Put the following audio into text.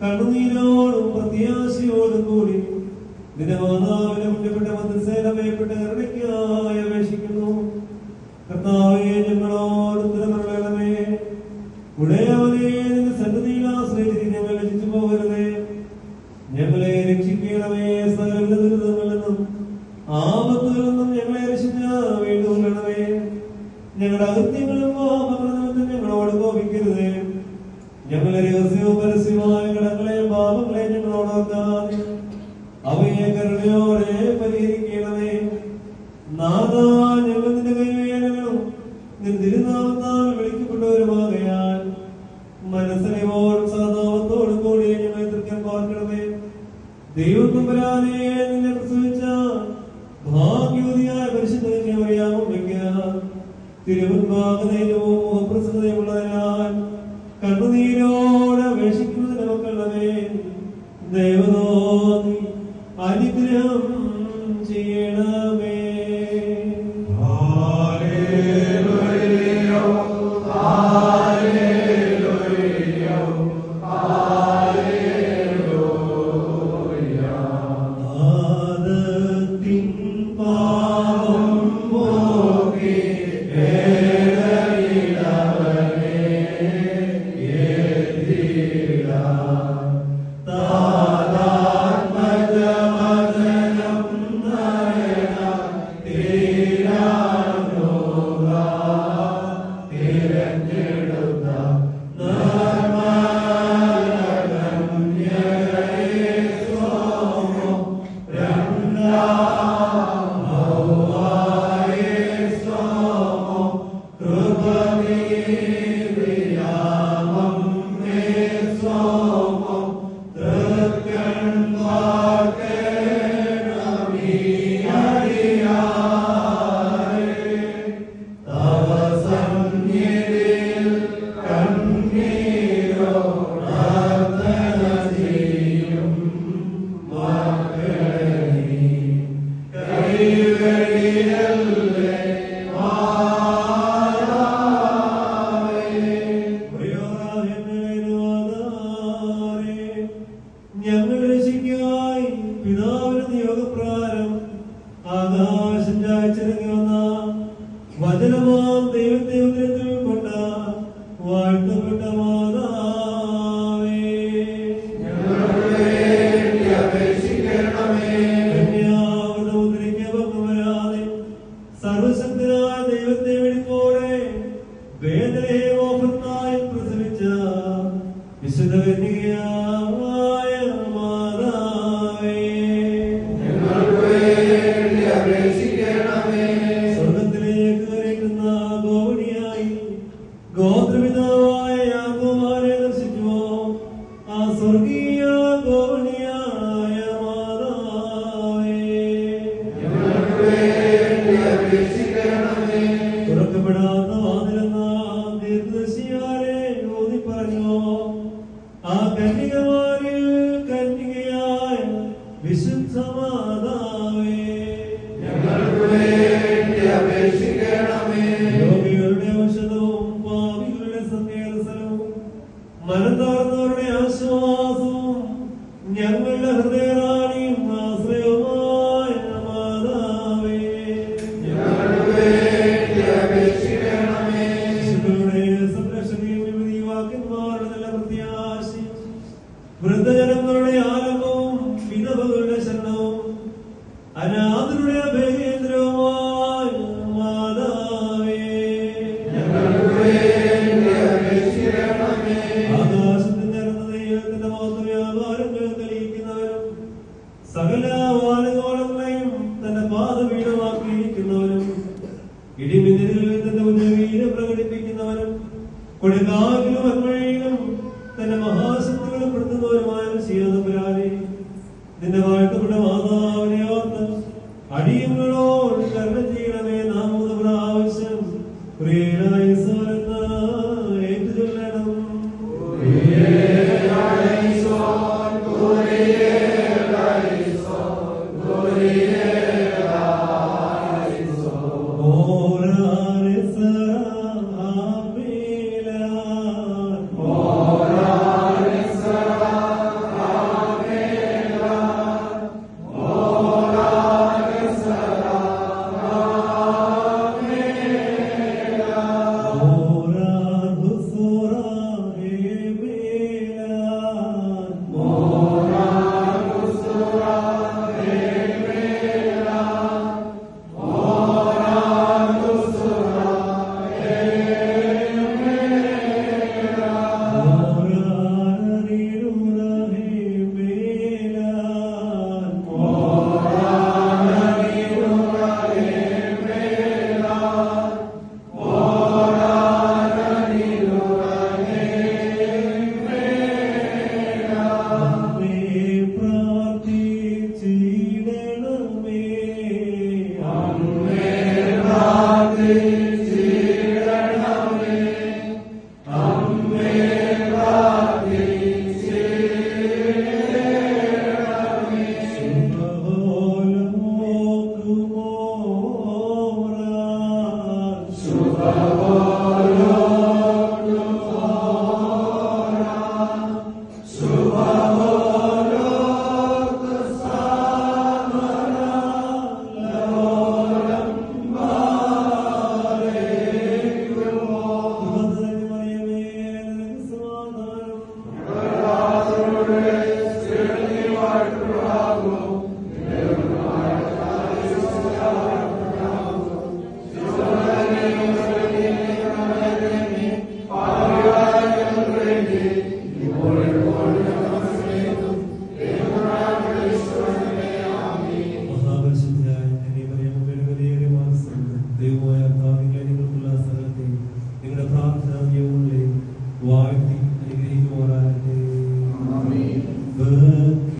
കണ്ണുനീരോടും പ്രത്യാശയോടും കൂടി ദിനമാതാവിനെ മുന്നപ്പെട്ട മന്ത്രിസേനമയപ്പെട്ട കരുണയ്ക്കായി അപേക്ഷിക്കുന്നു. കർത്താവെ ഞങ്ങളോട് മനസ്സിനെയോടും സഹതാപത്തോടും കൂടി ഞങ്ങളെ തൃക്കാൻ പാർക്കണമേ ദൈവത്തമ്പരാനെ നിന്നെ പ്രസവിച്ച ഭാഗ്യവതിയായ പരിശുദ്ധനെ അറിയാമെങ്കിൽ തിരുമുൻപാകതയിലും പ്രസന്നതയുള്ളതിനാൽ കണ്ണുനീരോടെ അപേക്ഷിക്കുന്നതിന് മക്കളവേ ദൈവതോ അനുഗ്രഹം ഞങ്ങളുടെ രക്ഷയ്ക്കായി പിതാവിന്റെ നിയോഗപ്രകാരം ആകാശം ചായച്ചിറങ്ങി വന്ന വചനമാം ദൈവത്തെ ഉദരത്തിൽ കൊണ്ട വാഴ്ത്തപ്പെട്ട മാതാവേ. സർവശക്തനായ ദൈവത്തെ വെടിപ്പോടെ വേദനയോപത്തായി പ്രസവിച്ച വിശുദ്ധ വാഴ്ത്തപ്പെട്ട മാതാവിനെ ഓർത്ത് അടിയങ്ങളോട് ചെയ്യണമേ നാം പ്രാവശ്യം. പ്രിയനായ